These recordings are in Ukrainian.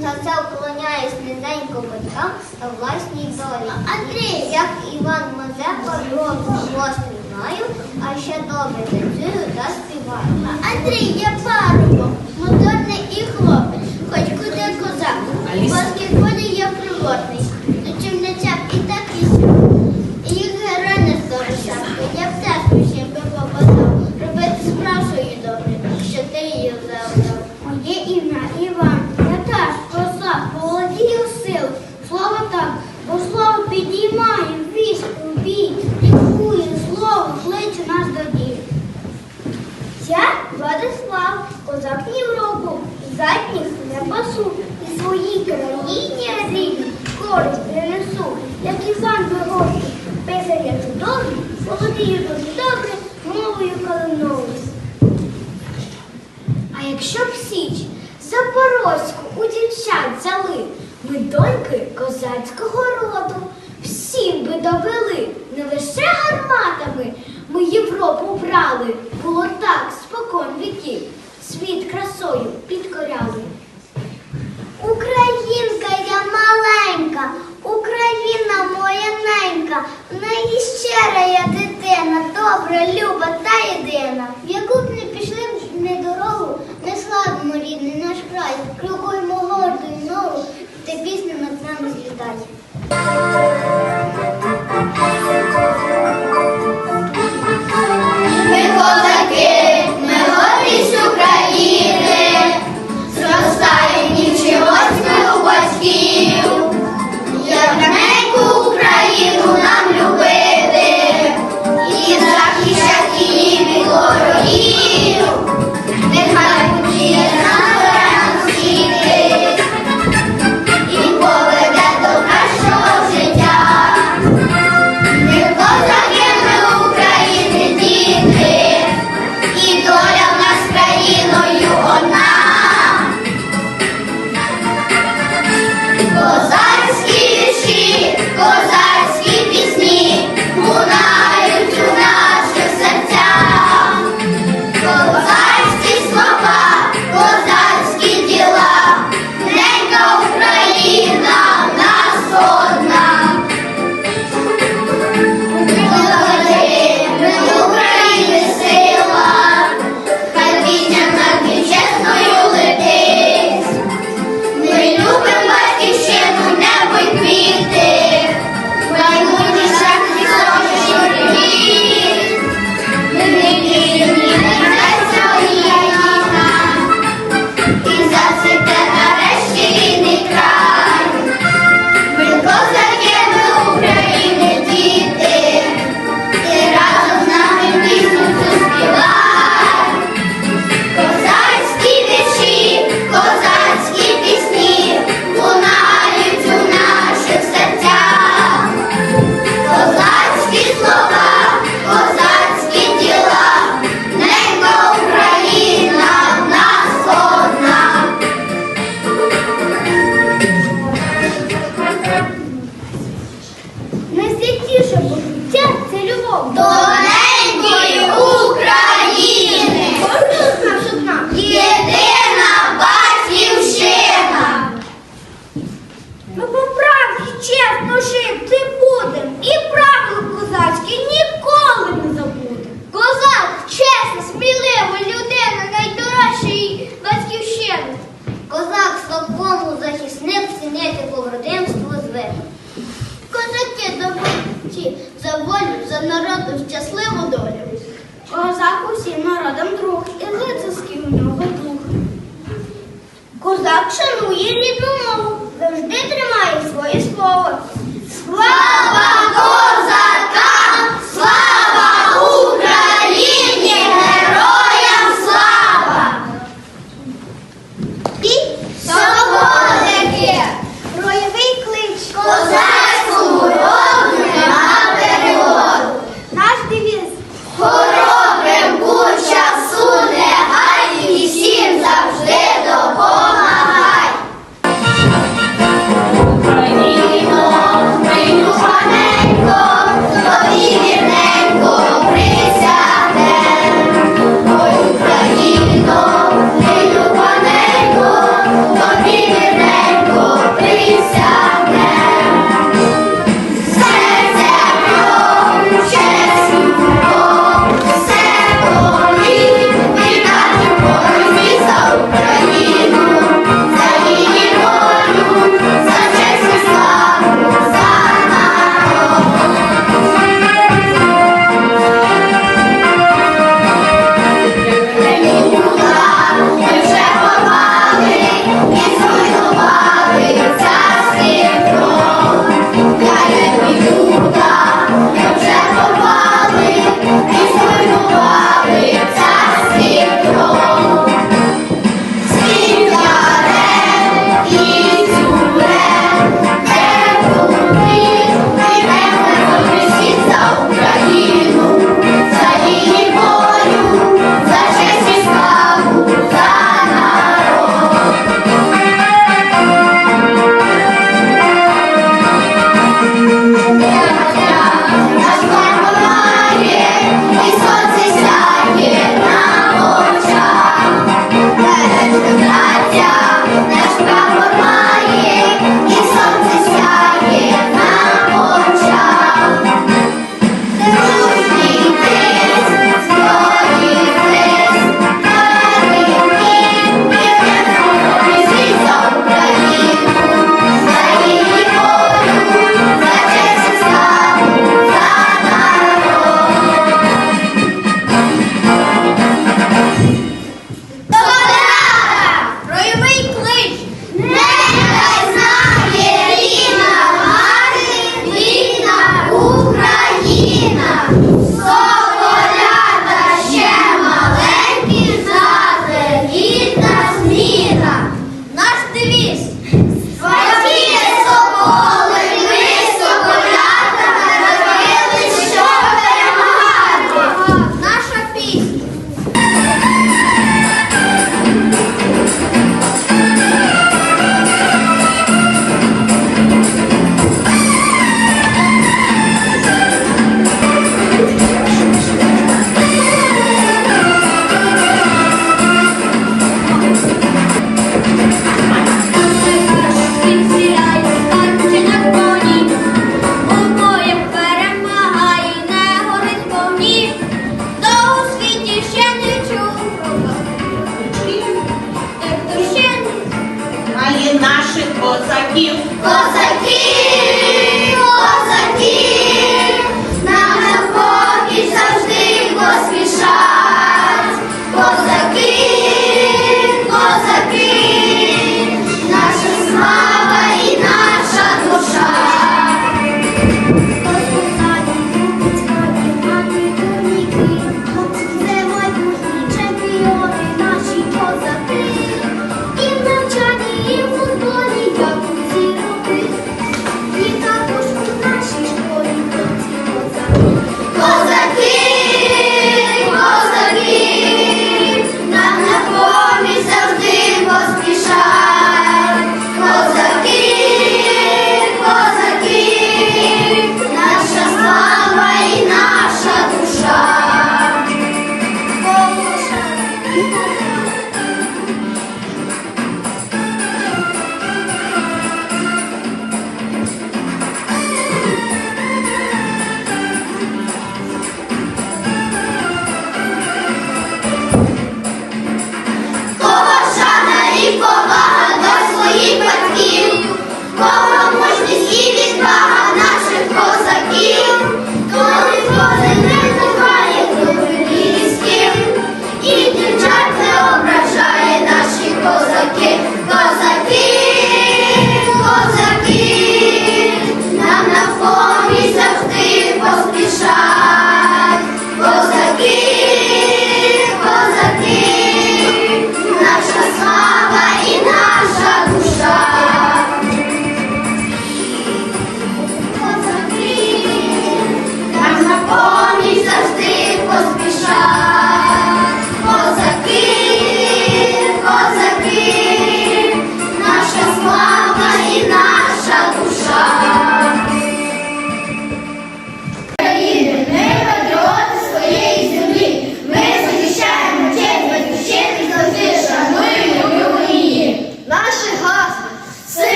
За це вклоняюсь низенько батькам та власній долі. Андрій! Як Іван Мазепа, гострий знаю, а ще добре танцюю та співаю. Андрій, я парубок, моторний і хлопець, хоч куди козак. У баскетболі я пригодний, Владислав, козак Європу, задніх не пасу, і своїй країні рідній користь принесу, як Іван Вигорський, писар я чудовий, володію дуже добре мовою калиновою. А якщо б січ Запорозьку у дівчат взяли, ми доньки козацького роду, всім би довели, не лише гарматами ми Європу брали, було так спокон віків, світ красою підкоряли. Українка я маленька, Україна моя ненька, в неї щира я дитина, добра, люба та єдина. В яку б не пішли ми дорогу, не славимо рідний наш край, крокуємо гордою ногу, та пісня над нами злітає.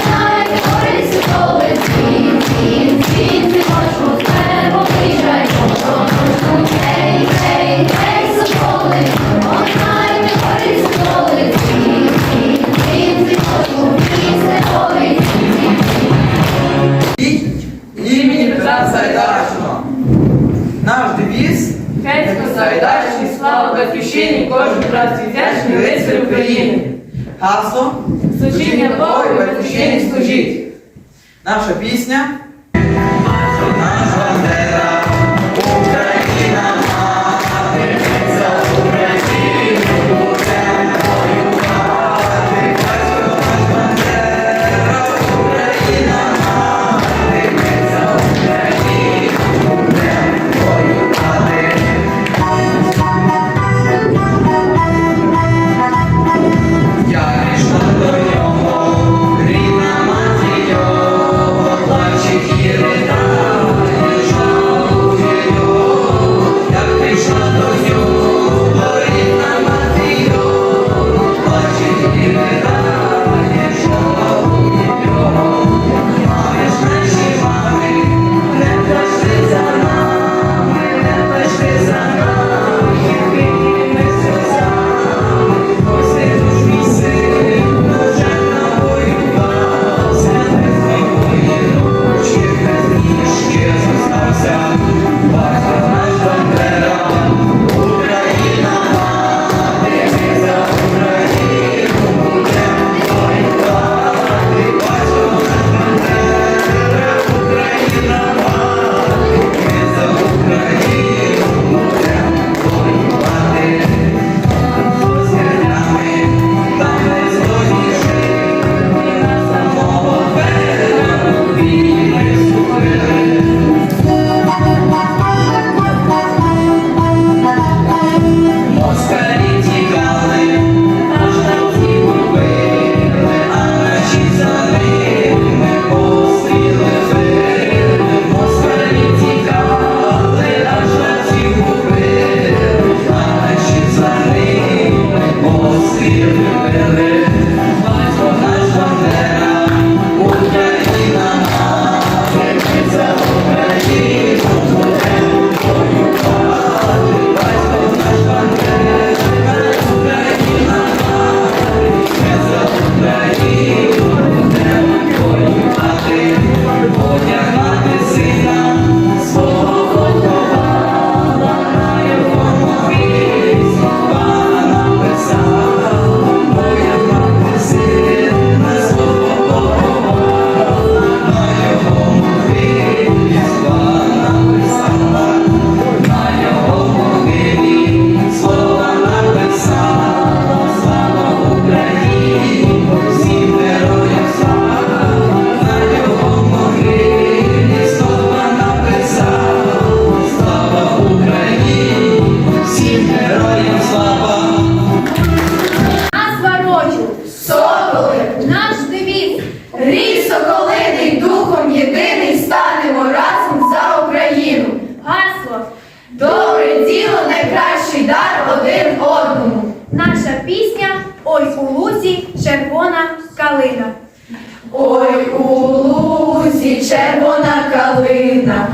time. Наша пісня. Калина. Ой, у лузі червона калина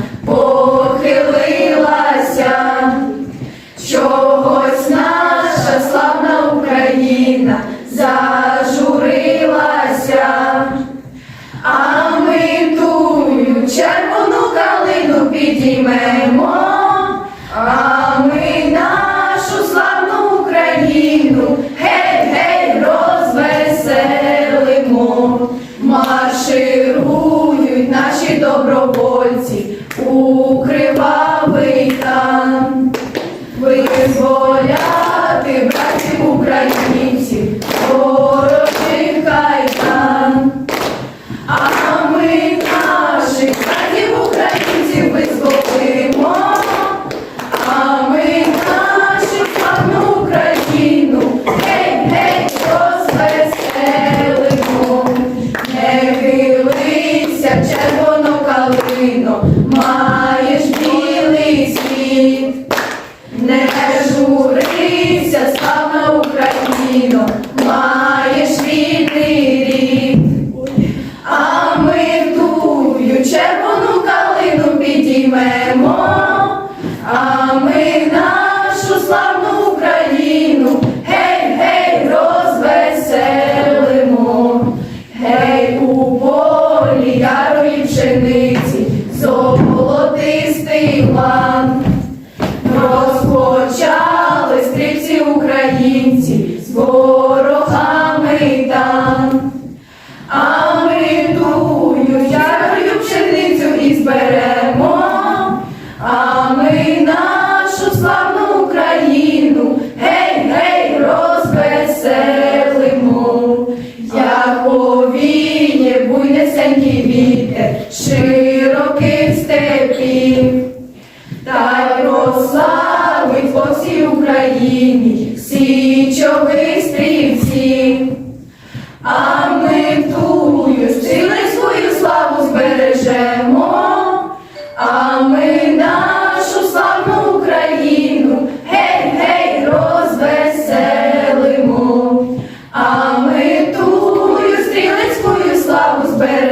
українці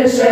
Krishna.